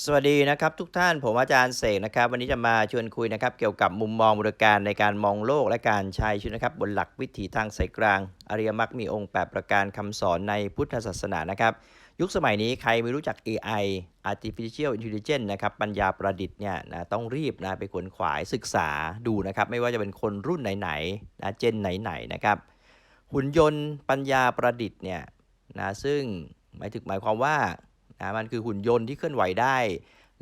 สวัสดีนะครับทุกท่านผมอาจารย์เสกนะครับ วันนี้จะมาชวนคุยนะครับเกี่ยวกับมุมมองบริการในการมองโลกและการใช้ชีวิตนะครับบนหลักวิถีทางสายกลาง อริยมรรคมีองค์ 8 ประการคำสอนในพุทธศาสนานะครับยุคสมัยนี้ใครไม่รู้จัก AI artificial intelligence นะครับปัญญาประดิษฐ์เนี่ยนะต้องรีบนะไปขวนขวายศึกษาดูนะครับไม่ว่าจะเป็นคนรุ่นไหนๆนะเจนไหนๆนะครับหุ่นยนต์ปัญญาประดิษฐ์เนี่ยนะซึ่งหมายถึงหมายความว่า นะมันคือหุ่นยนต์ที่เคลื่อนไหวได้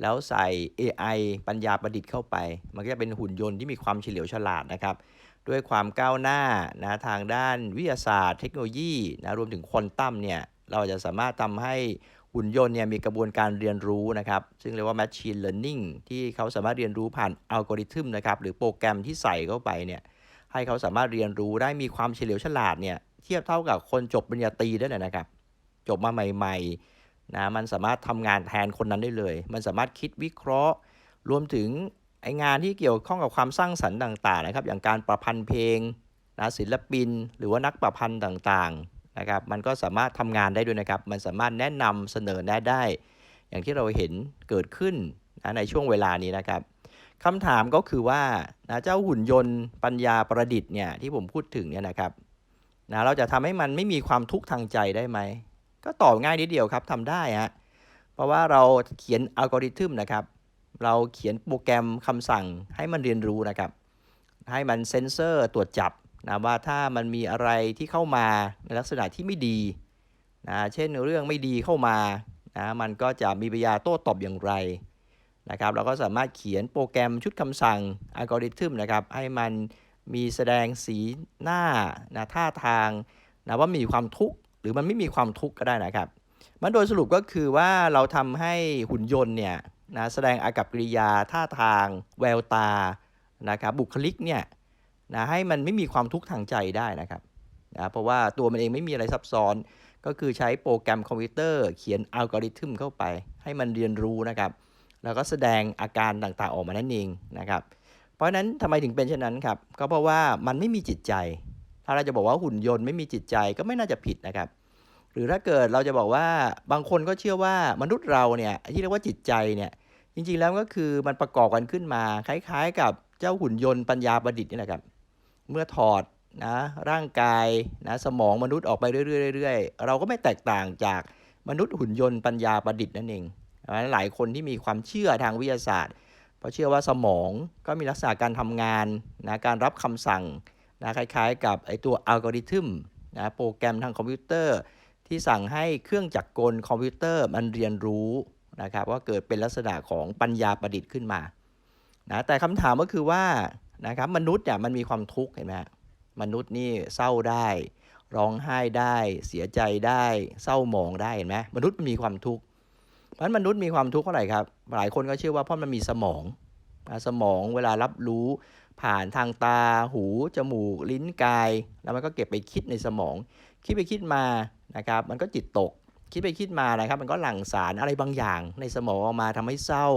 แล้วใส่ AI ปัญญาประดิษฐ์เข้าไป มันก็จะเป็นหุ่นยนต์ที่มีความเฉลียวฉลาดนะครับ ด้วยความก้าวหน้านะทางด้านวิทยาศาสตร์ เทคโนโลยีนะรวมถึงควอนตัมเนี่ยเราจะสามารถทำให้หุ่นยนต์เนี่ยมีกระบวนการเรียนรู้นะครับ ซึ่งเรียกว่า Machine Learning ที่เขาสามารถเรียนรู้ผ่านอัลกอริทึมนะครับ หรือโปรแกรมที่ใส่เข้าไปเนี่ยให้เขาสามารถเรียนรู้ได้มีความเฉลียวฉลาดเนี่ยเทียบเท่ากับคนจบปริญญาตรีได้เลยนะครับ จบมาใหม่ ๆ นะมันสามารถทำงานแทนคนนั้นได้เลย มันสามารถคิดวิเคราะห์ รวมถึงไองานที่เกี่ยวข้องกับความสร้างสรรค์ต่างๆนะครับ อย่างการประพันธ์เพลงนะศิลปิน หรือว่านักประพันธ์ต่างๆนะครับมันก็สามารถทำงานได้ด้วยนะครับ มันสามารถแนะนำเสนอแนะได้ อย่างที่เราเห็นเกิดขึ้นนะในช่วงเวลานี้นะครับคำถามก็คือว่านะเจ้าหุ่นยนต์ปัญญาประดิษฐ์เนี่ยที่ผมพูดถึงเนี่ยนะครับนะเราจะทำให้มันไม่มีความทุกข์ทางใจได้ไหม ก็ตอบง่ายนิดเดียวครับทำได้ฮะเพราะว่าเราเขียนอัลกอริทึมนะครับ เราเขียนโปรแกรมคำสั่งให้มันเรียนรู้นะครับ ให้มันเซนเซอร์ตรวจจับนะว่าถ้ามันมีอะไรที่เข้ามาในลักษณะที่ไม่ดีนะเช่นเรื่องไม่ดีเข้ามานะมันก็จะมีปริยาโต้ตอบอย่างไรนะครับเราก็สามารถเขียนโปรแกรมชุดคำสั่งอัลกอริทึมนะครับให้มันมีแสดงสีหน้านะท่าทางนะว่ามีความทุกข์ หรือมันไม่มีความทุกข์ก็ได้นะครับ มันโดยสรุปก็คือว่าเราทำให้หุ่นยนต์เนี่ยนะแสดงอากับกิริยาท่าทาง แววตานะครับบุคลิกเนี่ยนะให้มันไม่มีความทุกข์ทางใจได้นะครับนะเพราะว่าตัวมันเองไม่มีอะไรซับซ้อน ก็คือใช้โปรแกรมคอมพิวเตอร์เขียนอัลกอริทึมเข้าไป ให้มันเรียนรู้นะครับ แล้วก็แสดงอาการต่างๆออกมานั่นเองนะครับ เพราะฉะนั้นทำไมถึงเป็นเช่นนั้นครับ ก็เพราะว่ามันไม่มีจิตใจ ถ้าเราจะบอกว่าหุ่นยนต์ไม่มีจิตใจก็ไม่น่าจะผิดนะครับ หรือถ้าเกิดเราจะบอกว่าบางคนก็เชื่อว่ามนุษย์เราเนี่ยที่เรียกว่าจิตใจเนี่ยจริง ๆ แล้วก็คือมันประกอบกันขึ้นมาคล้าย ๆ กับเจ้าหุ่นยนต์ปัญญาประดิษฐ์นี่แหละครับ เมื่อถอดนะร่างกายนะสมองมนุษย์ออกไปเรื่อยๆๆเราก็ไม่แตกต่างจากมนุษย์หุ่นยนต์ปัญญาประดิษฐ์นั่นเองเพราะฉะนั้นหลายคนที่มีความเชื่อทางวิทยาศาสตร์ เพราะเชื่อว่าสมองก็มีลักษณะการทำงานนะการรับคำสั่ง นะคล้ายๆ กับไอตัวอัลกอริทึมนะโปรแกรมทางคอมพิวเตอร์ ที่สั่งให้เครื่องจักรกลคอมพิวเตอร์มันเรียนรู้นะครับว่าเกิดเป็นลักษณะของปัญญาประดิษฐ์ขึ้นมานะแต่คำถามก็คือว่านะครับมนุษย์เนี่ยมันมีความทุกข์เห็นไหมมนุษย์นี่เศร้าได้ ร้องไห้ได้ เสียใจได้ เศร้าหมองได้เห็นไหมมนุษย์มันมีความทุกข์เพราะฉะนั้นมนุษย์มีความทุกข์เท่าไหร่ครับ หลายคนก็เชื่อว่าเพราะมันมีสมอง สมองเวลารับรู้ ผ่านทางตา หู จมูก ลิ้นกาย แล้วมันก็เก็บไปคิดในสมอง คิดไปคิดมานะครับมันก็จิตตก คิดไปคิดมานะครับ มันก็หลั่งสารอะไรบางอย่าง ในสมองออกมาทำให้เศร้า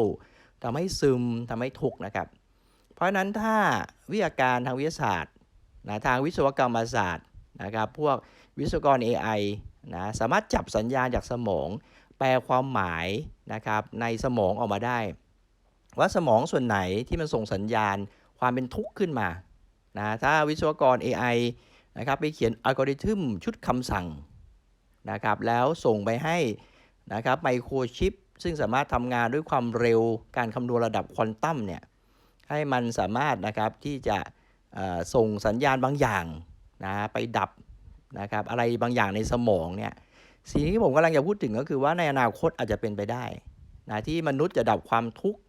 ทำให้ซึมทำให้ทุกข์นะครับ เพราะฉะนั้นถ้าวิทยาการทางวิทยาศาสตร์นะทางวิศวกรรมศาสตร์นะครับพวกวิศวกร AI นะสามารถจับสัญญาณจากสมอง แปลความหมายนะครับในสมองออกมาได้ ว่าสมองส่วนไหนที่มันส่งสัญญาณความเป็นทุกข์ขึ้นมานะถ้าวิศวกร AI นะครับไปเขียนอัลกอริทึมชุดคำสั่งนะครับแล้วส่งไปให้นะครับไมโครชิป ซึ่งสามารถทำงานด้วยความเร็วการคำนวณระดับควอนตัมเนี่ยให้มันสามารถนะครับที่จะส่งสัญญาณบางอย่างนะไปดับนะครับอะไรบางอย่างในสมองเนี่ยสิ่งที่ผมกำลังจะพูดถึงก็คือว่าในอนาคตอาจจะเป็นไปได้นะที่มนุษย์จะดับความทุกข์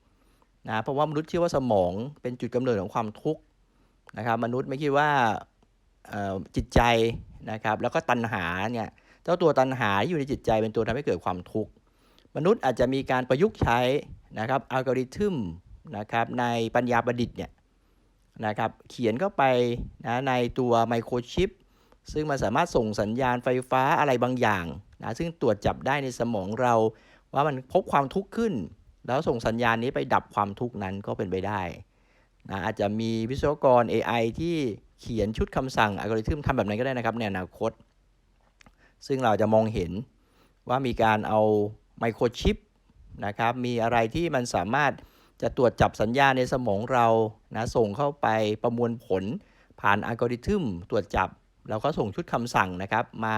นะเพราะว่ามนุษย์เชื่อว่าสมองเป็นจุดกำเนิดของความทุกข์นะครับ มนุษย์ไม่คิดว่าจิตใจนะครับแล้วก็ตัณหาเนี่ยเจ้าตัวตัณหาที่อยู่ในจิตใจเป็นตัวทำให้เกิดความทุกข์มนุษย์อาจจะมีการประยุกต์ใช้นะครับอัลกอริทึมนะครับในปัญญาประดิษฐ์เนี่ยนะครับเขียนเข้าไปนะในตัวไมโครชิปซึ่งมันสามารถส่งสัญญาณไฟฟ้าอะไรบางอย่างนะซึ่งตรวจจับได้ในสมองเราว่ามันพบความทุกข์ขึ้น แล้วส่งสัญญาณนี้ไปดับความทุกข์นั้นก็เป็นไปได้นะอาจจะมีวิศวกร AI ที่เขียนชุดคำสั่งอัลกอริทึมทำแบบนั้นก็ได้นะครับในอนาคต ซึ่งเราจะมองเห็นว่ามีการเอาไมโครชิปนะครับ มีอะไรที่มันสามารถจะตรวจจับสัญญาณในสมองเรานะส่งเข้าไปประมวลผลผ่านอัลกอริทึมตรวจจับ เราก็ส่งชุดคำสั่งนะครับ มา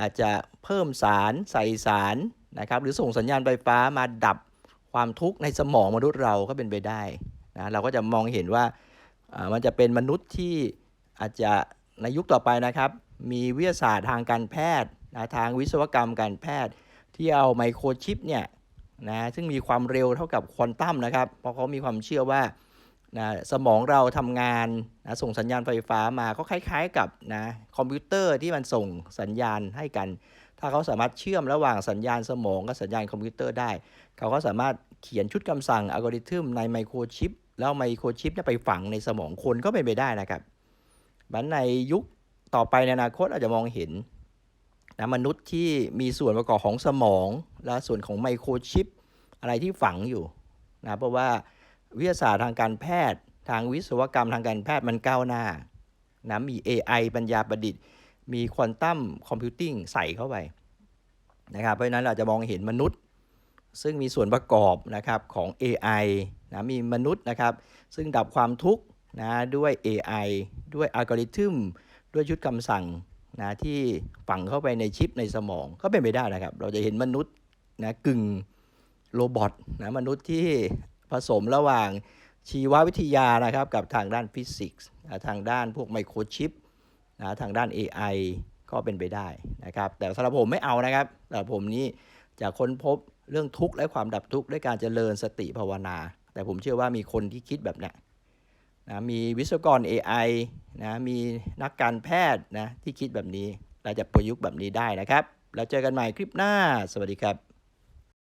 อาจจะเพิ่มสารใส่สารนะครับ หรือส่งสัญญาณไฟฟ้ามาดับ ความทุกข์ในสมองมนุษย์เราก็เป็นไปได้นะเราก็จะมองเห็นว่ามันจะเป็นมนุษย์ที่อาจจะในยุคต่อไปนะครับ มีวิทยาศาสตร์ทางการแพทย์นะทางวิศวกรรมการแพทย์ ที่เอาไมโครชิปเนี่ยนะซึ่งมีความเร็วเท่ากับควอนตัมนะครับ เพราะเขามีความเชื่อว่านะสมองเราทำงานนะส่งสัญญาณไฟฟ้ามาก็คล้ายๆกับนะคอมพิวเตอร์ที่มันส่งสัญญาณให้กัน ถ้าเขาสามารถเชื่อมระหว่างสัญญาณสมองกับสัญญาณคอมพิวเตอร์ได้ เขาก็สามารถเขียนชุดคำสั่งอัลกอริทึมในไมโครชิปแล้วไมโครชิปเนี่ยไปฝังในสมองคนก็เป็นไปได้นะครับบันในยุคต่อไปในอนาคตอาจจะมองเห็นนะมนุษย์ที่มีส่วนประกอบของสมอง และส่วนของไมโครชิป อะไรที่ฝังอยู่นะเพราะว่าวิทยาศาสตร์ทางการแพทย์ ทางวิศวกรรมทางการแพทย์มันก้าวหน้านะมี AI ปัญญาประดิษฐ์ มีควอนตัมคอมพิวติ้งใส่เข้าไปนะครับ เพราะฉะนั้นเราจะมองเห็นมนุษย์ ซึ่งมีส่วนประกอบนะครับของ AI นะมีมนุษย์นะครับ ซึ่งดับความทุกข์นะด้วย AI ด้วยอัลกอริทึมด้วยชุดคำสั่งนะที่ฝังเข้าไปในชิปในสมองก็เป็นไปได้นะครับ เราจะเห็นมนุษย์นะกึ่งโรบอทนะมนุษย์ที่ผสมระหว่างชีววิทยานะครับ กับทางด้านฟิสิกส์ทางด้านพวกไมโครชิป นะทางด้าน AI ก็เป็นไปได้นะครับ แต่สำหรับผมไม่เอานะครับสำหรับผมนี้จะค้นพบเรื่องทุกข์และความดับทุกข์ด้วยการเจริญสติภาวนา แต่ผมเชื่อว่ามีคนที่คิดแบบเนี้ยนะมีวิศวกร AI นะมีนักการแพทย์นะที่คิดแบบนี้เราจะประยุกต์แบบนี้ได้นะครับ แล้วเจอกันใหม่คลิปหน้า สวัสดีครับ